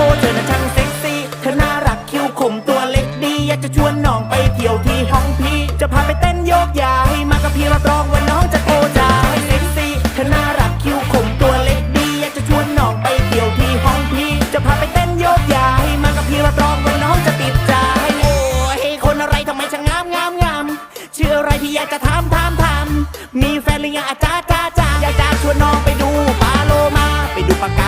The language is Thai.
อเธอน่ะช่างเซ็กซี่เธอน่ารักคิ้วขมตัวเล็กดี อยากจะชวนน้องไปเที่ยวที่ห้องพี่ จะพาไปเต้นโยกยาให้มากับพี่รับรองว่าน้องจะโอจาให้เซ็กซี่เธอน่ารักคิ้วขมตัวเล็กดี อยากจะชวนน้องไปเที่ยวที่ห้องพี่ จะพาไปเต้นโยกยาให้มากับพี่รับรองว่าน้องจะติดใจโอ้ยคนอะไรทำไมช่างงามงามงามเชื่ออะไรที่อยากจะถามถามถามมีแฟนหรือยังอาจ้าจ้าจ้าอยากจะชวนน้องไปดูปลาโลมาไปดูปลากา